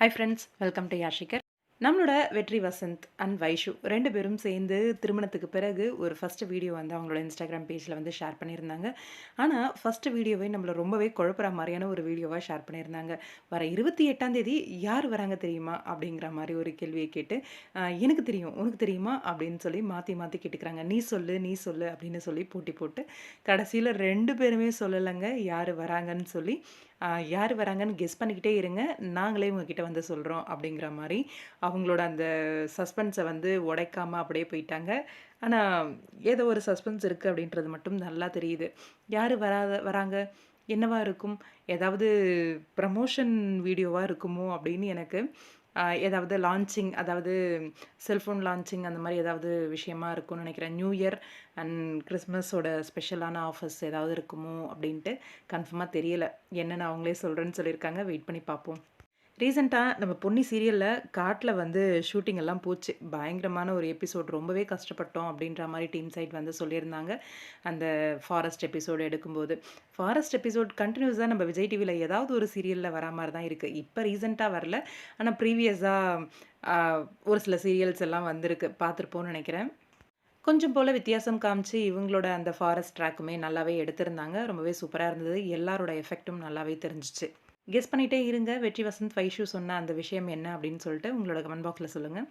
High friends welcome to யாஷிகர் நம்மளோட Vetri Vasanth and Vaishu ரெண்டு பேரும் சேர்ந்து திருமணத்துக்கு பிறகு ஒரு ஃபஸ்ட்டு வீடியோ வந்து அவங்களோட இன்ஸ்டாகிராம் பேஜில் வந்து ஷேர் பண்ணியிருந்தாங்க. ஆனால் ஃபஸ்ட்டு வீடியோவே நம்மளை ரொம்பவே குழப்புற மாதிரியான ஒரு வீடியோவாக ஷேர் பண்ணியிருந்தாங்க. வர இருபத்தி எட்டாம் தேதி யார் வராங்க தெரியுமா? அப்படிங்கிற மாதிரி ஒரு கேள்வியை கேட்டு எனக்கு தெரியும் உனக்கு தெரியுமா? அப்படின்னு சொல்லி மாற்றி மாற்றி கேட்டுக்கிறாங்க. நீ சொல்லு நீ சொல்லு அப்படின்னு சொல்லி போட்டி போட்டு கடைசியில் ரெண்டு பேருமே சொல்லலைங்க. யார் வராங்கன்னு சொல்லி யார் வராங்கன்னு கெஸ் பண்ணிக்கிட்டே இருங்க. நாங்களே உங்ககிட்ட வந்து சொல்கிறோம் அப்படிங்கிற மாதிரி அவங்களோட அந்த சஸ்பென்ஸை வந்து உடைக்காமல் அப்படியே போயிட்டாங்க. ஆனால் ஏதோ ஒரு சஸ்பென்ஸ் இருக்குது அப்படின்றது மட்டும் நல்லா தெரியுது. யார் வராத வராங்க? என்னவாக இருக்கும்? ஏதாவது ப்ரமோஷன் வீடியோவாக இருக்குமோ அப்படின்னு எனக்கு ஏதாவது லான்ச்சிங் அதாவது செல்ஃபோன் லான்ச்சிங் அந்த மாதிரி ஏதாவது விஷயமா இருக்கும்னு நினைக்கிறேன். நியூ இயர் அண்ட் கிறிஸ்மஸோட ஸ்பெஷலான ஆஃபர்ஸ் ஏதாவது இருக்குமோ அப்படின்ட்டு கன்ஃபார்மாக தெரியலை. என்னென்னு அவங்களே சொல்கிறேன்னு சொல்லியிருக்காங்க. வெயிட் பண்ணி பார்ப்போம். ரீசெண்டாக நம்ம பொன்னி சீரியலில் காட்டில் வந்து ஷூட்டிங் எல்லாம் போச்சு. பயங்கரமான ஒரு எபிசோட். ரொம்பவே கஷ்டப்பட்டோம் அப்படின்ற மாதிரி டீம் சைட் வந்து சொல்லியிருந்தாங்க. அந்த ஃபாரஸ்ட் எபிசோடு எடுக்கும்போது. ஃபாரஸ்ட் எபிசோட் கண்டினியூஸாக நம்ம விஜய் டிவியில் ஏதாவது ஒரு சீரியலில் வரா மாதிரி தான் இருக்குது இப்போ ரீசெண்டாக வரல. ஆனால் ப்ரீவியஸாக ஒரு சில சீரியல்ஸ் எல்லாம் வந்திருக்கு. பார்த்துருப்போம்னு நினைக்கிறேன். கொஞ்சம் போல் வித்தியாசம் காமிச்சு இவங்களோட அந்த ஃபாரஸ்ட் ட்ராக்குமே நல்லாவே எடுத்திருந்தாங்க. ரொம்பவே சூப்பராக இருந்தது. எல்லாரோட எஃபெக்ட்டும் நல்லாவே தெரிஞ்சிச்சு. கெஸ் பண்ணிகிட்டே இருங்க. வெற்றி வசந்த் வைஷு சொன்ன அந்த விஷயம் என்ன அப்படின்னு சொல்லிட்டு உங்களோட கமெண்ட் பாக்ஸில் சொல்லுங்கள்